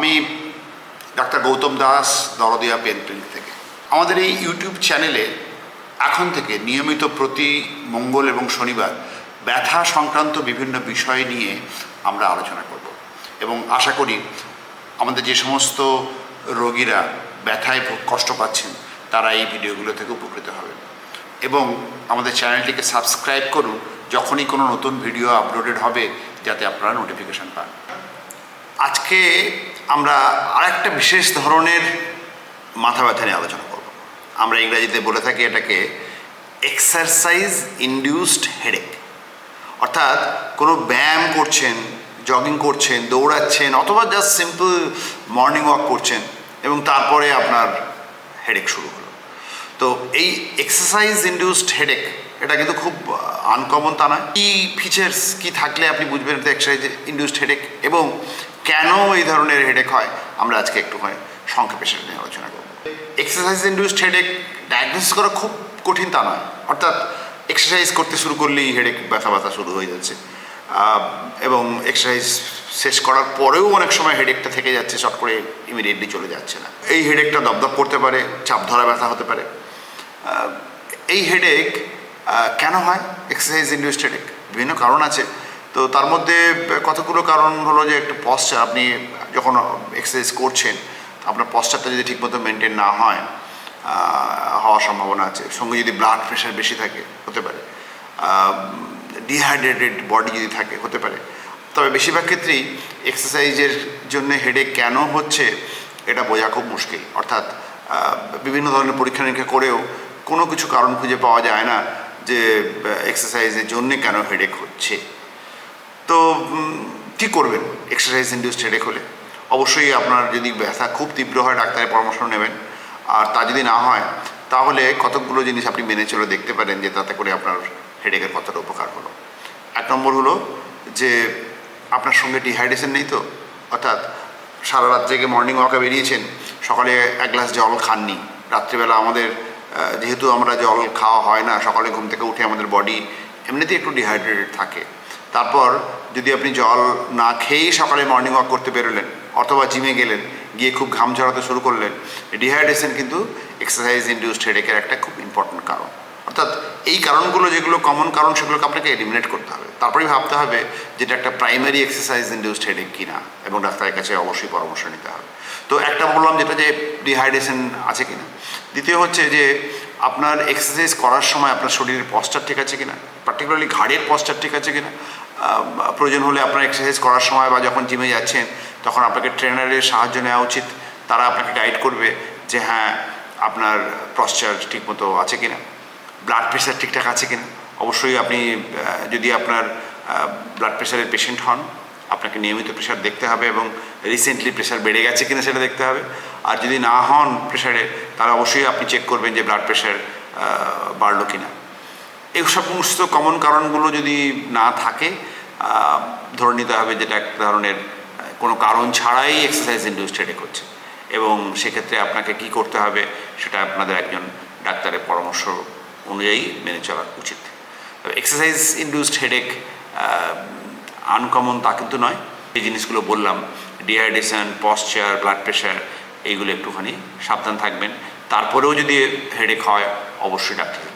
আমি ডাক্তার গৌতম দাস, দরদিয়া পেন থেকে। আমাদের এই ইউটিউব চ্যানেলে এখন থেকে নিয়মিত প্রতি মঙ্গল এবং শনিবার ব্যথা সংক্রান্ত বিভিন্ন বিষয় নিয়ে আমরা আলোচনা করব। এবং আশা করি আমাদের যে সমস্ত রোগীরা ব্যথায় কষ্ট পাচ্ছেন, তারা এই ভিডিওগুলো থেকে উপকৃত হবেন। এবং আমাদের চ্যানেলটিকে সাবস্ক্রাইব করুন, যখনই কোনো নতুন ভিডিও আপলোডেড হবে, যাতে আপনারা নোটিফিকেশান পান। আজকে আমরা আরেকটা বিশেষ ধরনের মাথা ব্যথা নিয়ে আলোচনা করব। আমরা ইংরেজিতে বলে থাকি এটাকে এক্সারসাইজ ইনডিউসড হেডেক অর্থাৎ কোনো ব্যায়াম করছেন জগিং করছেন, দৌড়াচ্ছেন, অথবা জাস্ট সিম্পল মর্নিং ওয়াক করছেন এবং তারপরে আপনার হেডেক শুরু হলো। তো এই এক্সারসাইজ ইনডিউসড হেডেক এটা কিন্তু খুব আনকমন তা নয়। কী ফিচার্স কী থাকলে আপনি বুঝবেন এটা এক্সারসাইজ ইনডিউসড হেডেক এবং কেন এই ধরনের হেডেক হয়? আমরা আজকে একটুখানি সংক্ষেপে সেটা নিয়ে আলোচনা করব। এক্সারসাইজ ইনডিউসড হেডেক ডায়াগনোসিস করা খুব কঠিন তা নয়। অর্থাৎ এক্সারসাইজ করতে শুরু করলেই হেডেক ব্যথা ব্যথা শুরু হয়ে যাচ্ছে। এবং এক্সারসাইজ শেষ করার পরেও অনেক সময় হেডেকটা থেকে যাচ্ছে, চট করে ইমিডিয়েটলি চলে যাচ্ছে না। এই হেডেকটা দপদপ করতে পারে, চাপ ধরা ব্যথা হতে পারে। এই হেডেক কেন হয়? এক্সারসাইজ ইন্ডিউসড হেডেক বিভিন্ন কারণ আছে। তো তার মধ্যে কতগুলো কারণ হলো যে একটা পশ্চার আপনি যখন এক্সারসাইজ করছেন, আপনার পশ্চারটা যদি ঠিকমতো মেনটেন না হয় হওয়ার সম্ভাবনা আছে। সঙ্গে যদি ব্লাড প্রেশার বেশি থাকে, হতে পারে। ডিহাইড্রেটেড বডি যদি থাকে, হতে পারে। তবে বেশিরভাগ ক্ষেত্রেই এক্সারসাইজের জন্য হেডেক কেন হচ্ছে, এটা বোঝা খুব মুশকিল। অর্থাৎ বিভিন্ন ধরনের পরীক্ষা নিরীক্ষা করেও কোনো কিছু কারণ খুঁজে পাওয়া যায় না যে এক্সারসাইজের জন্যে কেন হেডেক হচ্ছে। তো কি করবেন এক্সারসাইজ ইন্ডিউসড হেডেক হলে? অবশ্যই আপনার যদি ব্যথা খুব তীব্র হয়, ডাক্তারের পরামর্শ নেবেন। আর তা যদি না হয়, তাহলে কতকগুলো জিনিস আপনি মেনে চলে দেখতে পারেন যে তাতে করে আপনার হেডেকের কতটা উপকার হলো। এক নম্বর হলো যে, আপনার সঙ্গে ডিহাইড্রেশন নেই তো? অর্থাৎ সারা রাত জেগে মর্নিং ওয়াকে বেরিয়েছেন, সকালে এক গ্লাস জল খাননি। রাত্রিবেলা আমাদের যেহেতু আমরা জল খাওয়া হয় না, সকালে ঘুম থেকে উঠে আমাদের বডি এমনিতেই একটু ডিহাইড্রেটেড থাকে। তারপর যদি আপনি জল না খেয়েই সকালে মর্নিং ওয়াক করতে বেরোলেন, অথবা জিমে গেলেন, গিয়ে খুব ঘাম ঝরাতে শুরু করলেন ডিহাইড্রেশন কিন্তু এক্সারসাইজ ইন্ডিউসড হেডেকের একটা খুব ইম্পর্ট্যান্ট কারণ। অর্থাৎ এই কারণগুলো যেগুলো কমন কারণ সেগুলোকে আপনাকে এলিমিনেট করতে হবে। তারপরেই ভাবতে হবে যেটা একটা প্রাইমারি এক্সারসাইজ ইন্ডিউসড হেডেক কিনা এবং ডাক্তারের কাছে অবশ্যই পরামর্শ নিতে হবে। তো একটা বললাম যেটা যে ডিহাইড্রেশন আছে কিনা। দ্বিতীয় হচ্ছে যে আপনার এক্সারসাইজ করার সময় আপনার শরীরের পশ্চার ঠিক আছে কিনা? পার্টিকুলারলি ঘাড়ের পশ্চার ঠিক আছে কিনা? প্রয়োজন হলে আপনার এক্সারসাইজ করার সময় বা যখন জিমে যাচ্ছেন, তখন আপনাকে ট্রেনারের সাহায্য নেওয়া উচিত। তারা আপনাকে গাইড করবে যে হ্যাঁ আপনার পশ্চার ঠিকমতো আছে কিনা। ব্লাড প্রেশার ঠিকঠাক আছে কিনা? অবশ্যই আপনি যদি আপনার ব্লাড প্রেশারের পেশেন্ট হন, আপনাকে নিয়মিত প্রেশার দেখতে হবে এবং রিসেন্টলি প্রেশার বেড়ে গেছে কিনা সেটা দেখতে হবে। আর যদি না হন প্রেশারে তাহলে অবশ্যই আপনি চেক করবেন যে ব্লাড প্রেশার বাড়লো কিনা। এই সমস্ত কমন কারণগুলো যদি না থাকে ধরে নিতে হবে যেটা এক ধরনের কোনো কারণ ছাড়াই এক্সারসাইজ ইন্ডিউসড হেডেক হচ্ছে। এবং সেক্ষেত্রে আপনাকে কি করতে হবে, সেটা আপনাদের একজন ডাক্তারের পরামর্শ অনুযায়ী মেনে চলা উচিত। তবে এক্সারসাইজ ইন্ডিউসড হেডেক আনকমন তা কিন্তু নয়। এই জিনিসগুলো বললাম ডিহাইড্রেশন পশ্চার ব্লাড প্রেশার এইগুলো একটুখানি সাবধান থাকবেন। তারপরেও যদি হেডেক হয়, অবশ্যই ডাক্তারের